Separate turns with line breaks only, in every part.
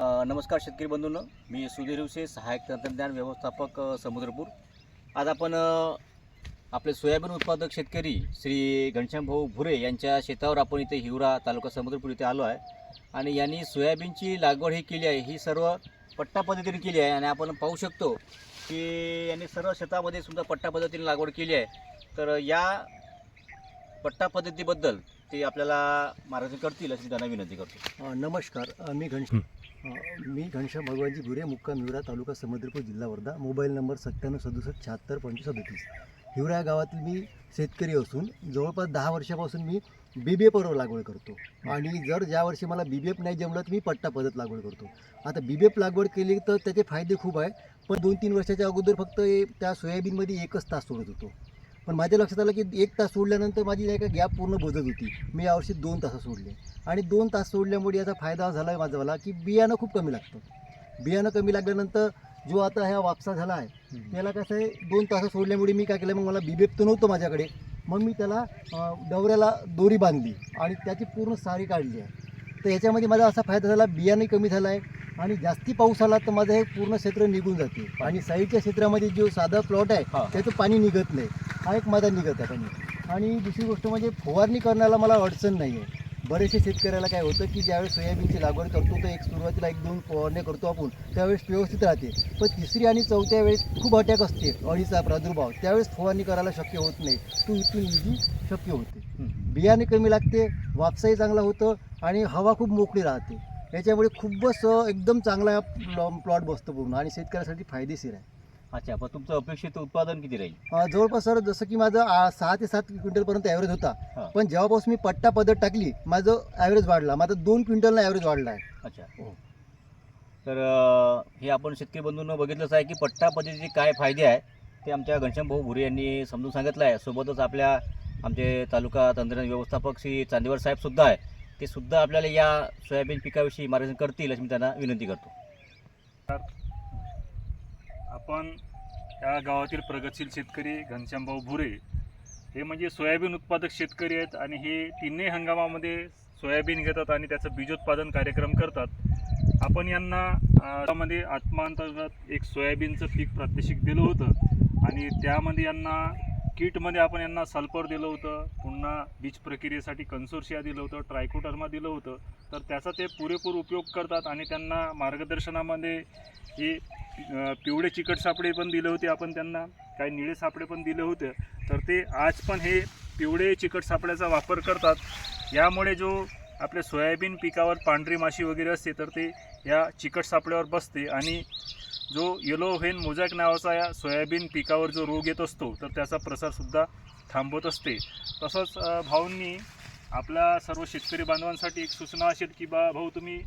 नमस्कार शेतकरी बंधूंनो. मी सुधीर हिवसे सहाय्यक तंत्रज्ञान व्यवस्थापक समुद्रपूर. आज आपण आपले सोयाबीन उत्पादक शेतकरी श्री घनश्याम भाऊ भुरे यांच्या शेतावर आपण इथे हिवरा तालुका समुद्रपूर इथे आलो आहे. आणि यांनी सोयाबीनची लागवड ही केली आहे. ही सर्व पट्टा पद्धतीने केली आहे. आणि आपण पाहू शकतो की यांनी सर्व शेतामध्ये सुद्धा पट्टा पद्धतीने लागवड केली आहे. तर या पट्टा पद्धतीबद्दल ते आपल्याला मार्गदर्शन करतील अशी त्यांना विनंती करतो.
अ, नमस्कार. अ, मी घनश अ, मी घनश्याम भगवानजी गुरे मुक्काम हिवरा तालुका समुद्रपूर जिल्हा वर्धा. मोबाईल नंबर सत्त्याण्णव सदुसष्ट शहात्तर पंचवीस सदतीस. हिवरा या गावातील मी शेतकरी असून जवळपास दहा वर्षापासून मी बी बी एफवर लागवड करतो. आणि जर ज्या वर्षी मला बी बी एफ नाही जमलं तर मी पट्टा पद्धत लागवड करतो. आता बी बी एफ लागवड केली तर त्याचे फायदे खूप आहे. पण दोन तीन वर्षाच्या अगोदर फक्त हे त्या सोयाबीनमध्ये एकच तास सोडत होतो. पण माझ्या लक्षात आलं की एक तास सोडल्यानंतर माझी नाही का गॅप पूर्ण बदलत होती. मी यावर्षी दोन तास सोडले. आणि दोन तास सोडल्यामुळे याचा फायदा झाला आहे माझा मला की बियाणं खूप कमी लागतं. बियाणं कमी लागल्यानंतर जो आता ह्या वापसा झाला आहे त्याला कसं आहे दोन तास सोडल्यामुळे मी काय केलं मग मला बिबेप तर नव्हतं माझ्याकडे. मग मी त्याला डवऱ्याला दोरी बांधली आणि त्याची पूर्ण सारी काढली आहे. तर याच्यामध्ये माझा असा फायदा झाला बियाणंही कमी झाला आहे आणि जास्ती पाऊस आला तर माझं हे पूर्ण क्षेत्र निघून जाते. आणि साईडच्या क्षेत्रामध्ये जो साधा प्लॉट आहे. त्याचं पाणी निघत नाही. हा एक माझा निघत आहे पाणी. आणि दुसरी गोष्ट म्हणजे फवारणी करण्याला मला अडचण नाही आहे. बरेचसे शेतकऱ्याला काय होतं की ज्यावेळेस सोयाबीनची लागवड करतो तर एक सुरुवातीला एक दोन फवारण्या करतो आपण त्यावेळेस व्यवस्थित राहते. पण तिसरी आणि चौथ्या वेळेस खूप अटॅक असते अळीचा प्रादुर्भाव. त्यावेळेस फवारणी करायला शक्य होत नाही. तो इथून इझी शक्य होते. बियाणे कमी लागते वापसाही चांगला होतं आणि हवा खूप मोकळी राहते. याच्यामुळे खूपच एकदम चांगला प्लॉट बसतो पूर्ण आणि शेतकऱ्यासाठी फायदेशीर आहे.
अच्छा पण तुमचं अपेक्षित उत्पादन किती राहील?
जवळपास सर जसं की माझं सहा ते सात क्विंटलपर्यंत ॲव्हरेज होता. पण जेव्हापासून मी पट्टा पद्धत टाकली माझं ॲव्हरेज वाढला. माझं दोन क्विंटलला ॲव्हरेज वाढला आहे.
अच्छा.
हो.
तर हे आपण शेतकरी बंधूंनो बघितलंच आहे की पट्टा पद्धतीचे काय फायदे आहे ते आमच्या घनश्याम भाऊ भुरे यांनी समजून सांगितलं आहे. सोबतच आपल्या आमचे तालुका तंत्रज्ञान व्यवस्थापक श्री चांदेवर साहेब सुद्धा आहे. ते सुद्धा आपल्याला या सोयाबीन पिकाविषयी मार्गदर्शन करतील अशी मी त्यांना विनंती करतो.
आपण या गावातील प्रगतशील शेतकरी घनश्यामभाऊ भुरे हे म्हणजे सोयाबीन उत्पादक शेतकरी आहेत आणि हे तिन्ही हंगामामध्ये सोयाबीन घेतात आणि त्याचं बीजोत्पादन कार्यक्रम करतात. आपण यांना त्यामध्ये आत्मांतर्गत एक सोयाबीनचं पीक प्रात्यक्षिक दिलं होतं आणि त्यामध्ये यांना किटमध्ये आपण यांना सल्फर दिलं होतं पुन्हा बीज प्रक्रियेसाठी कन्सोर्शिया दिलं होतं ट्रायकोटर्मा दिलं होतं तर त्याचा ते पुरेपूर उपयोग करतात आणि त्यांना मार्गदर्शनामध्ये हे पिवळे चिकट सापळे पण दिले होते आपण त्यांना काही निळे सापळे पण दिले होते तर ते आज पण हे पिवळे चिकट सापळ्याचा वापर करतात. यामुळे जो आपल्या सोयाबीन पिकावर पांढरी माशी वगैरे असते तर ते या चिकट सापळ्यावर बसते आणि जो येलो व्हेन मोझॅक नावाचा या सोयाबीन पिकावर जो रोग येत असतो तर त्याचा प्रसारसुद्धा थांबवत असते. तसंच भाऊंनी आपल्या सर्व शेतकरी बांधवांसाठी एक सूचना असेल की बा भाऊ तुम्ही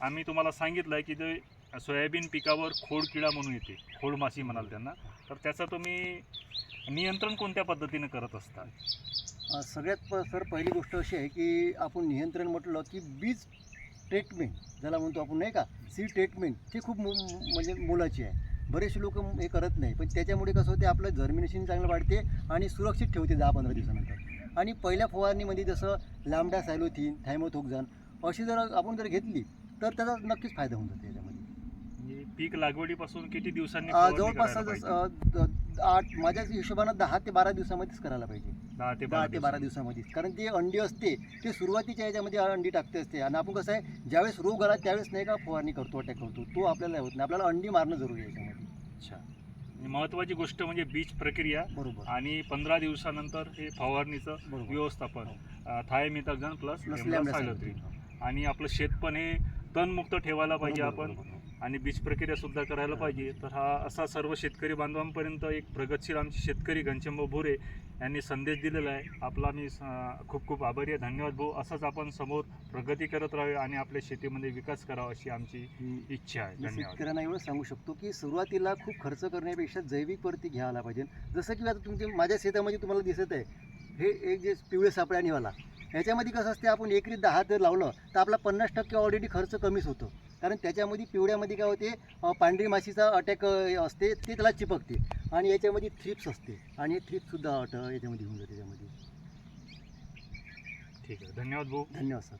आम्ही तुम्हाला सांगितलं आहे की ते सोयाबीन पिकावर खोड किडा म्हणून येते खोड माशी म्हणाल त्यांना तर त्याचं तुम्ही नियंत्रण कोणत्या पद्धतीने करत असता?
सगळ्यात प सर पहिली गोष्ट अशी आहे की आपण नियंत्रण म्हटलं की बीज ट्रीटमेंट ज्याला म्हणतो आपण नाही का? सी ट्रीटमेंट ते खूप मो म्हणजे मोलाची आहे. बरेचसे लोक हे करत नाही पण त्याच्यामुळे कसं होते आपलं जर्मिनेशन चांगलं वाढते आणि सुरक्षित ठेवते दहा पंधरा दिवसानंतर. आणि पहिल्या फवारणीमध्ये जसं लांबडा सायलोथिन थायमोथोक्झान अशी जर आपण जर घेतली तर त्याचा नक्कीच फायदा होऊन जातो याच्यामध्ये.
म्हणजे पीक लागवडीपासून किती दिवसांनी
जवळपास आठ माझ्या हिशोबानं दहा ते बारा दिवसामध्येच करायला पाहिजे.
दहा ते
दहा
बारा
ते बारा दिवसामध्ये. कारण ते अंडी असते ते सुरुवातीच्या याच्यामध्ये अंडी टाकते असते. आणि आपण कसं आहे ज्यावेळेस रोग आला त्यावेळेस नाही का फवारणी करतो अटॅक करतो. तो आपल्याला होत नाही. आपल्याला अंडी मारणं जरुरी आहे याच्यामध्ये.
अच्छा. आणि महत्त्वाची गोष्ट म्हणजे बीज प्रक्रिया
बरोबर.
आणि पंधरा दिवसानंतर हे फवारणीचं
बरोबर.
व्यवस्थापन. थायमिथॉक्झान प्लस
lambda
सायलोथ्रीन आणि आपलं शेत पण हे तणमुक्त ठेवायला पाहिजे आपण.
बरोबर.
आणि बीज प्रक्रिया सुद्धा करायला पाहिजे. तर हा असा सर्व शेतकरी बांधवांपर्यंत एक प्रगतशील आमचे शेतकरी घनश्यामभाऊ भोरे यांनी संदेश दिलेला आहे. आपला मी खूप खूप आभारी आहे. धन्यवाद भाऊ. असंच आपण समोर प्रगती करत राहावे आणि आपल्या शेतीमध्ये विकास करावा अशी आमची इच्छा आहे.
शेतकऱ्यांना एवढं सांगू शकतो की सुरुवातीला खूप खर्च करण्यापेक्षा जैविक वरती घ्यायला पाहिजे. जसं की आता तुमचे माझ्या शेतामध्ये तुम्हाला दिसत आहे हे एक जे पिवळे सापळा निवाला ह्याच्यामध्ये कसं असते आपण एकरी दहा जर लावलं तर आपला पन्नास टक्के ऑलरेडी खर्च कमीच होतो. कारण त्याच्यामध्ये पिवळ्यामध्ये काय होते पांढरी माशीचा अटॅक असते ते त्याला चिपकते. आणि याच्यामध्ये थ्रिप्स असते. आणि थ्रिप्ससुद्धा अट याच्यामध्ये होऊन जाते त्याच्यामध्ये.
ठीक आहे. धन्यवाद भाऊ.
धन्यवाद सर.